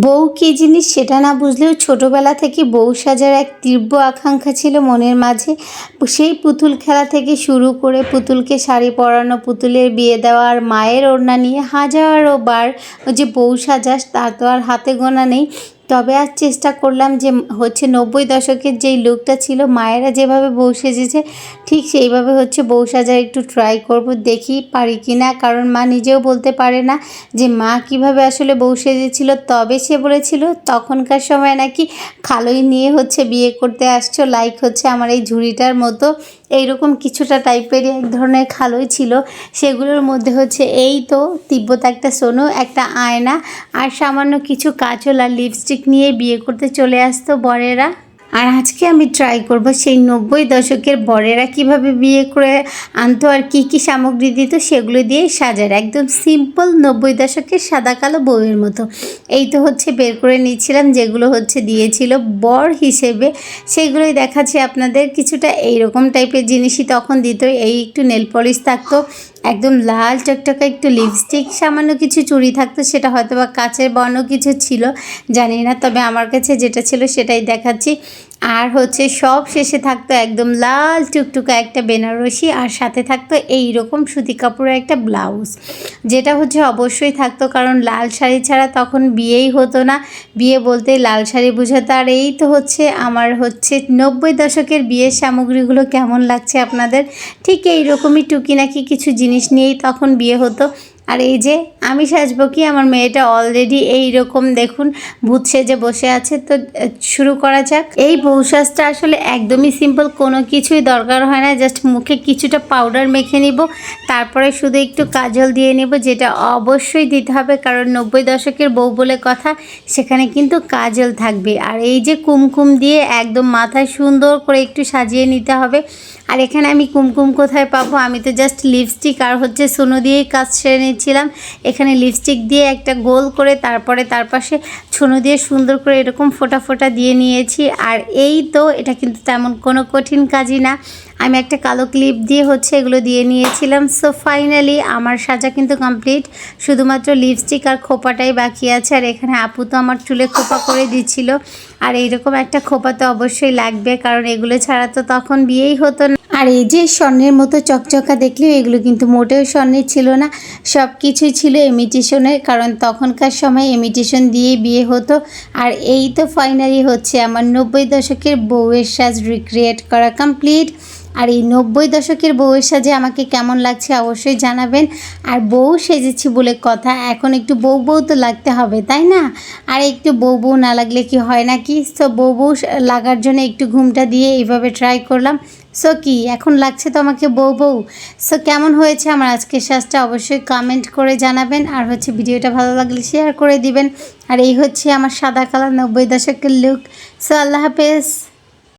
বউ কি জিনিস সেটা না বুঝলেও ছোটবেলা থেকে বউ সাজার এক তীব্র আকাঙ্ক্ষা ছিল মনের মাঝে। সেই পুতুল খেলা থেকে শুরু করে পুতুলকে শাড়ি পরানো, পুতুলের বিয়ে দেওয়ার মায়ের ওড়না নিয়ে হাজারো বার যে বউ সাজাস, তা তো আর হাতে গোনা নেই। তবে আজ চেষ্টা করলাম যে হচ্ছে নব্বই দশকের যেই লুকটা ছিল, মায়েরা যেভাবে বউ সেজেছে, ঠিক সেইভাবে হচ্ছে বউ সাজার একটু ট্রাই করব, দেখি পারি কি না কারণ মা নিজেও বলতে পারে না যে মা কীভাবে আসলে বউ সেজেছিল। তবে সে বলেছিল, তখনকার সময় নাকি খালোই নিয়ে হচ্ছে বিয়ে করতে আসছো লাইক হচ্ছে আমার এই ঝুড়িটার মতো। এইরকম কিছুটা টাইপের এক ধরনের খালোই ছিল। সেগুলোর মধ্যে হচ্ছে এই তো, তিব্বত একটা সোনু, একটা আয়না, আর সামান্য কিছু কাজল আর লিপস্টিক নিয়ে বিয়ে করতে চলে আসতো বরেরা। আর আজকে আমি ট্রাই করব সেই নব্বই দশকের বরেরা কীভাবে বিয়ে করে আনতো আর কি কি সামগ্রী দিত সেগুলো দিয়ে সাজার। একদম সিম্পল নব্বই দশকের সাদা কালো বউয়ের মতো। এই তো হচ্ছে বের করে নিচ্ছিলাম যেগুলো হচ্ছে দিয়েছিল বর হিসেবে। সেগুলোই দেখাচ্ছি আপনাদের। কিছুটা এইরকম টাইপের জিনিসই তখন দিত। এই একটু নেল পলিশ থাকতো। একদম লাল টকটকা একটু লিপস্টিক সামান্য কিছু চুড়ি থাকতো, সেটা হয়তো বা কাচের বর্ণ কিছু ছিল, জানি না, তবে আমার কাছে যেটা ছিল সেটাই দেখাচ্ছি। আর হচ্ছে সব শেষে থাকতো একদম লাল টুকটুকা একটা বেনারসি আর সাথে থাকতো এই রকম সুতি কাপড়ের একটা ব্লাউজ। যেটা হচ্ছে অবশ্যই থাকতো কারণ লাল শাড়ি ছাড়া তখন বিয়েই হতো না। বিয়ে বলতে লাল শাড়ি বোঝাতো আর এই তো হচ্ছে আমার হচ্ছে নব্বই দশকের বিয়ের সামগ্রীগুলো কেমন লাগছে আপনাদের? ঠিক এই রকমই টুকি নাকি কিছু জিনিস নিয়েই তখন বিয়ে হতো। আর এই যে আমি সাজবো কি? আমার মেয়েটা অলরেডি এই রকম দেখুন, ভূত সেজে বসে আছে। তো শুরু করা যাক। এই বউ সাজটা আসলে একদমই সিম্পল কোনো কিছুই দরকার হয় না। জাস্ট মুখে কিছুটা পাউডার মেখে নিব। তারপরে শুধু একটু কাজল দিয়ে নেব, যেটা অবশ্যই দিতে হবে। কারণ নব্বই দশকের বউ বলে কথা, সেখানে কিন্তু কাজল থাকবে। আর এই যে কুমকুম দিয়ে একদম মাথায় সুন্দর করে একটু সাজিয়ে নিতে হবে। আর এখানে আমি কুমকুম কোথায় পাবো? আমি তো জাস্ট লিপস্টিক আর হচ্ছে সোনো দিয়েই কাজ সেরে নিচ্ছিলাম এখানে লিপস্টিক দিয়ে একটা গোল করে তারপরে তার পাশে ছোনো দিয়ে সুন্দর করে এরকম ফোটা ফোটা দিয়ে নিয়েছি। আর এই তো, এটা কিন্তু তেমন কোনো কঠিন কাজই না। আমি একটা কালো ক্লিপ দিয়ে হচ্ছে এগুলো দিয়ে নিয়েছিলাম। সো ফাইনালি আমার সাজা কিন্তু কমপ্লিট শুধুমাত্র লিপস্টিক আর খোপাটাই বাকি আছে। আর এখানে আপু তো আমার চুলে খোপা করে দিচ্ছিল। আর এইরকম একটা খোপা তো অবশ্যই লাগবে, কারণ এগুলো ছাড়া তো তখন বিয়েই হতো না। আর এই যে স্বর্ণের মতো চকচকা দেখলেও এগুলো কিন্তু মোটেও স্বর্ণের ছিল না। সব কিছুই ছিল ইমিটেশনের কারণ তখনকার সময় ইমিটেশন দিয়ে বিয়ে হতো। আর এই তো ফাইনালি হচ্ছে আমার নব্বই দশকের বউয়ের সাজ রিক্রিয়েট করা কমপ্লিট আর এই নব্বই দশকের বউয়ের সাজে আমাকে কেমন লাগছে অবশ্যই জানাবেন। আর বউ সেজেছি বলে কথা, এখন একটু বউ বউ তো লাগতে হবে, তাই না? আর একটু বউ বউ না লাগলে কি হয় নাকি? সো বউ বউ লাগার জন্য একটু ঘুমটা দিয়ে এইভাবে ট্রাই করলাম। সো কি, এখন লাগছে তো আমাকে বউ বউ। সো কেমন হয়েছে আমার আজকের সাজটা অবশ্যই কমেন্ট করে জানাবেন। আর হচ্ছে ভিডিওটা ভালো লাগলে শেয়ার করে দিবেন। আর এই হচ্ছে আমার সাদা কালার নব্বই দশকের লুক সো আল্লাহ হাফেজ।